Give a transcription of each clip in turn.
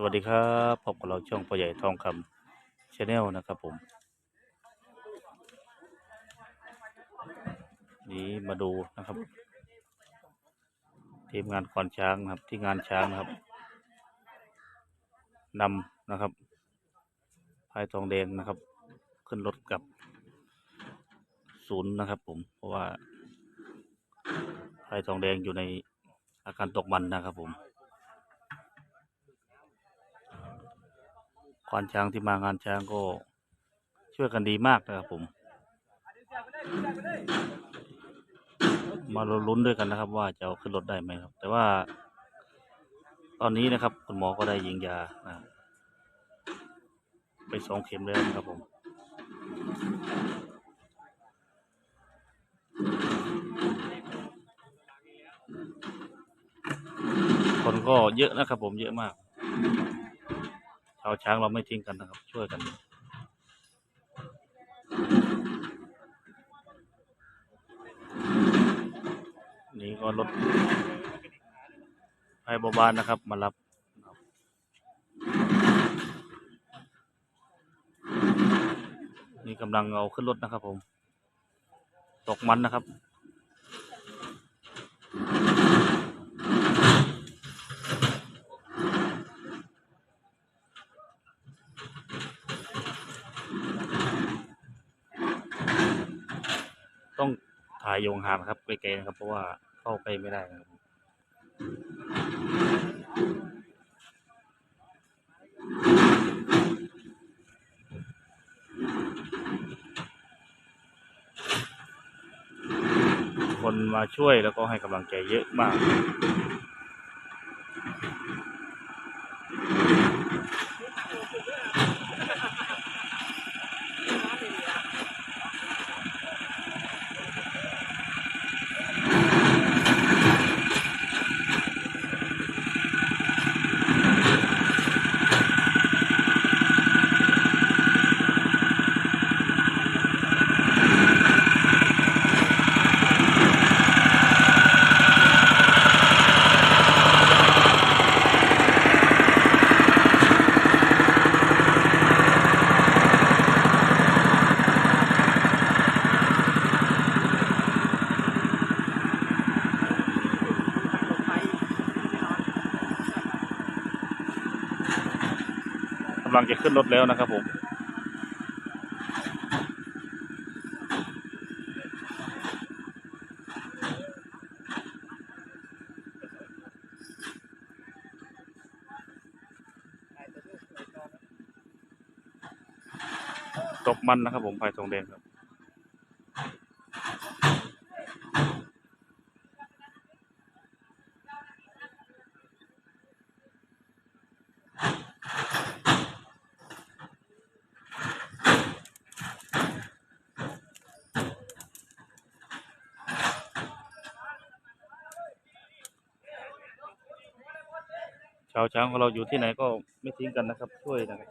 สวัสดีครับพบกับเราช่องพ่อใหญ่ทองคำชาแนลนะครับผม นี้มาดูนะครับ ทีมงานควานช้างนะครับที่งานช้างนะครับนำนะครับพายทองแดงนะครับ ขึ้นรถกับศูนย์นะครับ ผมเพราะว่าพายทองแดงอยู่ในอาการตกมันนะครับผม ควานช้างที่มางานช้างก็ช่วยกันดีมากนะครับผม มาลุ้นด้วยกันนะครับ ว่าจะเอาขึ้นรถได้ไหมครับ แต่ว่า ตอนนี้นะครับ คุณหมอก็ได้ยิงยานะไปสองเข็มแล้วนะครับผมคนก็เยอะนะครับผมเยอะมากาวช้างเราไม่ทิ้งกันนะครับ ช่วยกันนี่ก็รถไฟบาบานนะครับ มารับนี่กำลังเอาขึ้นรถนะครับผม ตกมันนะครับ ต้องถ่ายโยงหางนะครับไกลๆนะครับ เพราะว่าเข้าใกล้ไม่ได้นะครับคนมาช่วยแล้วก็ให้กำลังใจเยอะมาก กำลังจะขึ้นรถแล้วนะครับผมตกมันนะครับผมภายทองแดงครับาวช้างของเราอยู่ที่ไหนก็ไม่ทิ้งกันนะครับ ช่วยนะครับ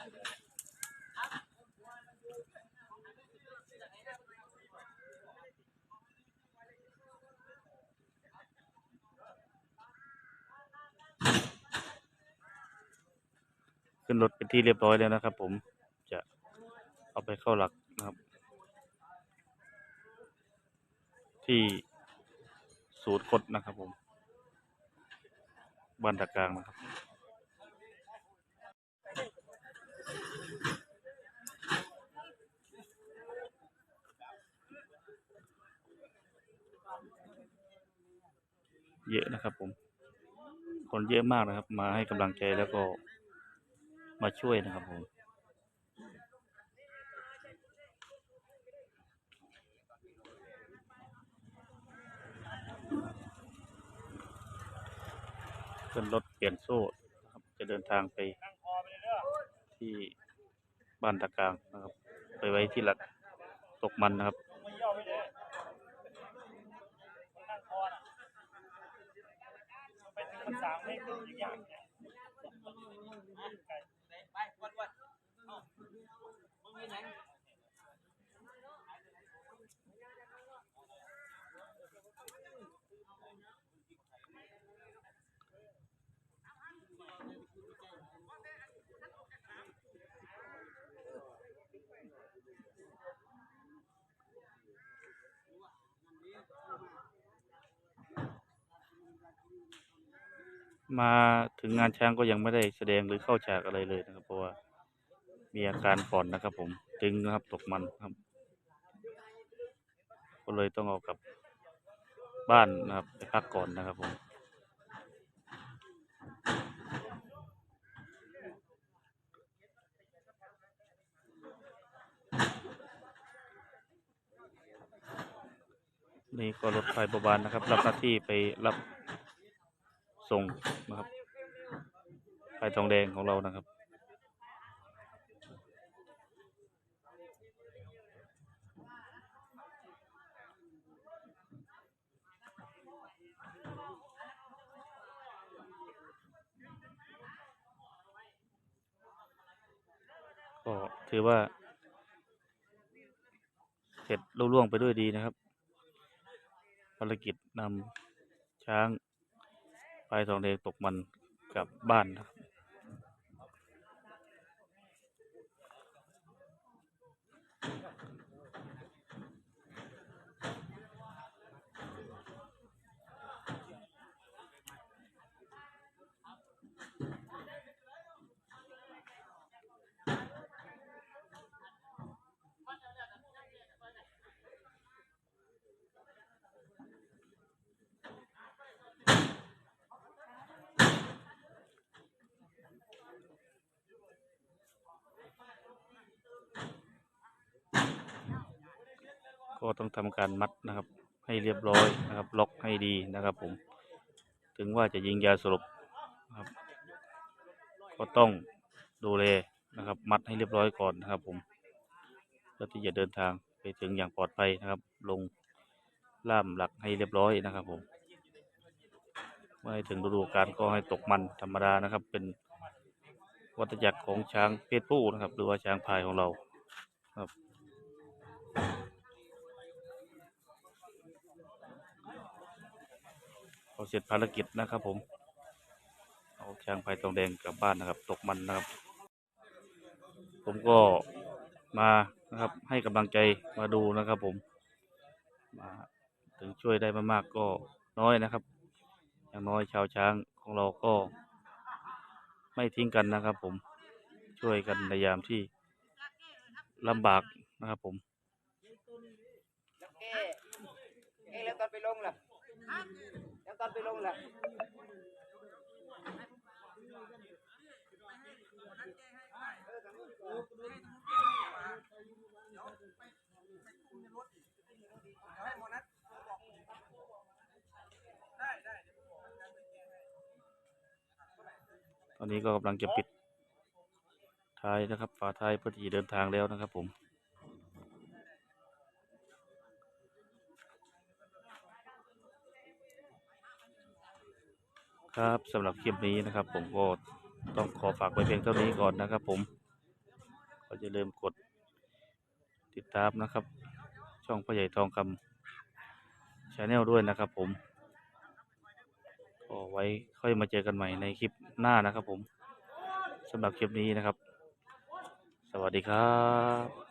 ขึ้นรถเป็นที่เรียบร้อยแล้วนะครับ ผมจะเอาไปเข้าหลักนะครับ ที่ศูนย์กดนะครับผมบ้านตะกลางนะครับ เยอะนะครับผม คนเยอะมากนะครับ มาให้กำลังใจแล้วก็มาช่วยนะครับผมขึ้นรถเปลี่ยนโซ่นะครับ จะเดินทางไปที่บ้านตะกางนะครับ ไปไว้ที่หลักตกมันนะครับ สามเมาถึงงานช้างก็ยังไม่ได้แสดงหรือเข้าฉากอะไรเลยนะครับ เพราะว่ามีอาการป่อนนะครับ ผมตึงนะครับตกมันครับ ก็เลยต้องเอากลับบ้านนะครับไปพักก่อนนะครับผมนี่ก็รถไฟประบาลนะครับ รับหน้าที่ไปรับ ส่งนะครับไฟทองแดงของเรานะครับ ก็ถือว่า เสร็จลุล่วงไปด้วยดีนะครับ ภารกิจนำช้าง พายทองแดงตกมันกลับบ้านนะครับ ก็ต้องทำการมัดนะครับ ให้เรียบร้อยนะครับ ล็อกให้ดีนะครับ ผม ถึงว่าจะยิงยาสลบนะครับ ก็ต้องดูแลนะครับ มัดให้เรียบร้อยก่อนนะครับ ผมเพื่อที่จะเดินทางไปถึงอย่างปลอดภัยนะครับ ลงล่ามหลักให้เรียบร้อยนะครับ ผมเมื่อถึงฤดูกาลก็ให้ตกมันธรรมดานะครับ เป็นวัฏจักรของช้างเพศผู้นะครับ หรือว่าช้างพายของเราครับ พอเสร็จภารกิจนะครับผม เอาช้างพายทองแดงกลับบ้านนะครับ ตกมันนะครับ ผมก็มานะครับ ให้กำลังใจมาดูนะครับผม มาถึงช่วยได้มามากก็น้อยนะครับ อย่างน้อยชาวช้างของเราก็ไม่ทิ้งกันนะครับ ผมช่วยกันในยามที่ลำบากนะครับผมเอ๊ะเอ๊ะแล้วตอนไปลงล่ะ แล้วตอนไปลงล่ะตอนนี้ก็กำลังจะปิดท้ายนะครับ ฝาท้ายเพื่อที่จะเดินทางแล้วนะครับผม ครับสำหรับคลิปนี้นะครับ ผมก็ต้องขอฝากไว้เพียงเท่านี้ก่อนนะครับ ผมก็จะเริ่มกดติดตามนะครับ ช่องพ่อใหญ่ทองคำชาแนลด้วยนะครับ ผมก็ไว้ค่อยมาเจอกันใหม่ในคลิปหน้านะครับ ผมสำหรับคลิปนี้นะครับ สวัสดีครับ